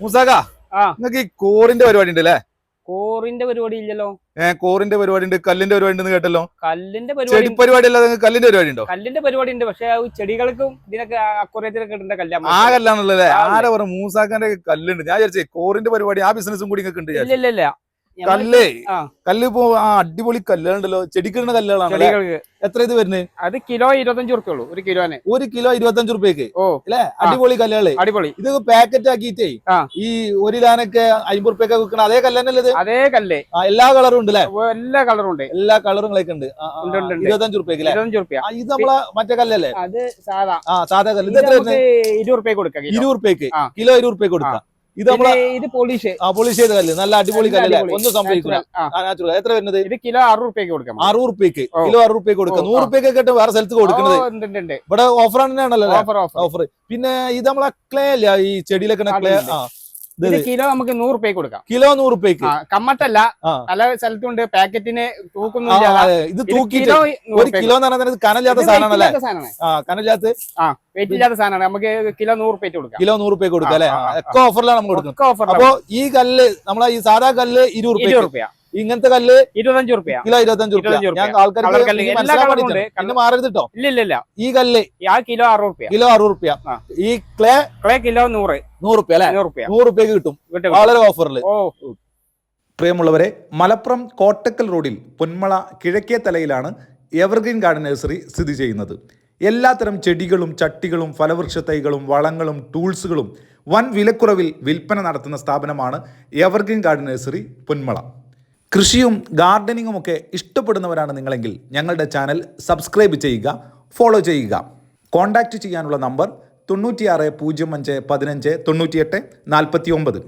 മുസാക നിങ്ങൾക്ക് ഈ കോറിന്റെ പരിപാടി ഉണ്ട് അല്ലേ കോറിന്റെ പരിപാടി ഇല്ലല്ലോ. ഏഹ് കോറിന്റെ പരിപാടി ഉണ്ട് കല്ലിന്റെ പരിപാടി ഉണ്ടെന്ന് കേട്ടല്ലോ. കല്ലിന്റെ പരിപാടി പരിപാടി അല്ലാതെ കല്ലിന്റെ പരിപാടി ഉണ്ടോ കല്ലിന്റെ പരിപാടി ഉണ്ട് പക്ഷെ ചെടികൾക്കും ഇതിനൊക്കെ കല്ല് ആ കല്ലാണല്ലേ ആരെ പറഞ്ഞ മൂസാക്കാന്റെ കല്ലുണ്ട്. ഞാൻ വിചാരിച്ചേ കോറിന്റെ പരിപാടി ആ ബിസിനസ്സും കൂടി ഉണ്ട് ഇല്ല ഇല്ല. കല്ലേ. കല്ല് ഇപ്പോ ആ അടിപൊളി കല്ലുണ്ടല്ലോ ചെടിക്കിടുന്ന കല്ലുകളാണ് എത്ര ഇത് വരുന്നത് അത് കിലോ ഇരുപത്തഞ്ച് റുപ്യ ഉള്ളൂ ഒരു കിലോനെ. ഒരു കിലോ ഇരുപത്തഞ്ച് റുപ്യക്ക് ഓ. അല്ലേ? അടിപൊളി കല്ലുകൾ. അടിപൊളി. ഇത് പാക്കറ്റ് ആക്കിയിട്ടേ ഈ ഒരു ലാനൊക്കെ അമ്പത് റുപ്യൊക്കെ വിൽക്കണ അതേ കല്ലന്നല്ലേ ഇത്? അതേ കല്ലേ. എല്ലാ കളറും ഉണ്ട് അല്ലേ? എല്ലാ കളറും ഉണ്ട്. എല്ലാ കളറുകളൊക്കെ ഉണ്ട്. ഇരുപത്തഞ്ചു റുപ്യക്ക് ഇരുപത്തഞ്ചു ഉറുപ്പ്യ. ഇത് നമ്മളെ മറ്റേ കല്ലല്ലേ? അത് സാധാ. ആ സാധാ കല്ല്. ഇത് എത്ര ഇരുപത് ഉറുപ്പ്യ കൊടുക്കാം. ഇരുപത് റുപ്യക്ക് കിലോ ഇരുപത് റുപ്യക്ക് കൊടുക്കാം. ഇത് ഇത് പോളിഷ്. ആ പോളിഷ് ചെയ്ത കല്ല്. നല്ല അടിപൊളി കല്ല്. ഒന്നും സംഭവിക്കില്ല. നാച്ചുറൽ. എത്ര വരുന്നത്? ഇത് കിലോ അറുപത് റുപ്യക്ക് കൊടുക്കാം അറുപത് റുപ്യക്ക്. കിലോ അറുപത് റുപ്യക്ക് കൊടുക്കാം. നൂറ്. റുപ്യക്ക് കേട്ട് വേറെ സ്ഥലത്ത് കൊടുക്കുന്നത്. ഇവിടെ ഓഫർ ഓഫർ ഓഫർ. പിന്നെ ഇത് നമ്മളെ ക്ലേ അല്ല? ഈ ചെടിയിലൊക്കെ ക്ലേ ആ. ഇത് കിലോ നമുക്ക് നൂറ് രൂപയ്ക്ക് കൊടുക്കാം. കിലോ നൂറ് റുപ്യക്ക്. ആ, കമ്മട്ടല്ല. പല സ്ഥലത്തുണ്ട് പാക്കറ്റിന് ആ, തൂക്കൊന്നും അതെ. ഇത് തൂക്കിയിട്ട് ഒരു കിലോ എന്ന് പറഞ്ഞാൽ കനലില്ലാത്ത സാധനമാണല്ലേ? കനലില്ലാത്ത? ആ വെയിറ്റ് ഇല്ലാത്ത സാധനമാണ്. നമുക്ക് കിലോ നൂറ് രൂപയ്ക്ക് കൊടുക്കാം. കിലോ നൂറ് റുപ്യ കൊടുക്കാം അല്ലെ. ഒക്കെ ഓഫറിലാണ് നമ്മൾ കൊടുക്കുന്നത്. അപ്പോ ഈ കല്ല് നമ്മളെ ഈ സാധാ കല്ല് ഇരുപത് ഉറുപ്പ്യ ഇങ്ങനത്തെ കല്ല് ഇരുപത്തഞ്ച് കിലോ ഇരുപത്തഞ്ച് റുപ്യ ഇല്ലില്ല ഞാൻ ആൾക്കാർക്ക്. പിന്നെ മാറരുത് കേട്ടോ ഇല്ല ഇല്ല ഇല്ല. ഈ കല്ല് ആ കിലോ അറുപത് കിലോ അറുപത് റുപ്യ ഈ ക്ലേ ക്ലേ കിലോ നൂറ്. നൂറ് റുപ്യ അല്ലെ? നൂറ് റുപ്യക്ക് കിട്ടും. വളരെ ഓഫറിൽ ഓ. പ്രിയമുള്ളവരെ മലപ്പുറം കോട്ടക്കൽ റോഡിൽ പൊന്മള കിഴക്കേ തലയിലാണ് എവർഗ്രീൻ ഗാർഡൻ നഴ്സറി സ്ഥിതി ചെയ്യുന്നത്. എല്ലാത്തരം ചെടികളും ചട്ടികളും ഫലവൃക്ഷ തൈകളും വളങ്ങളും ടൂൾസുകളും വൻ വിലക്കുറവിൽ വിൽപ്പന നടത്തുന്ന സ്ഥാപനമാണ് എവർഗ്രീൻ ഗാർഡൻ നഴ്സറി പൊന്മള. കൃഷിയും ഗാർഡനിങ്ങും ഒക്കെ ഇഷ്ടപ്പെടുന്നവരാണ് നിങ്ങളെങ്കിൽ ഞങ്ങളുടെ ചാനൽ സബ്സ്ക്രൈബ് ചെയ്യുക ഫോളോ ചെയ്യുക. കോൺടാക്റ്റ് ചെയ്യാനുള്ള നമ്പർ തൊണ്ണൂറ്റിയാറ് പൂജ്യം അഞ്ച് പതിനഞ്ച് തൊണ്ണൂറ്റിയെട്ട് നാൽപ്പത്തി ഒമ്പത്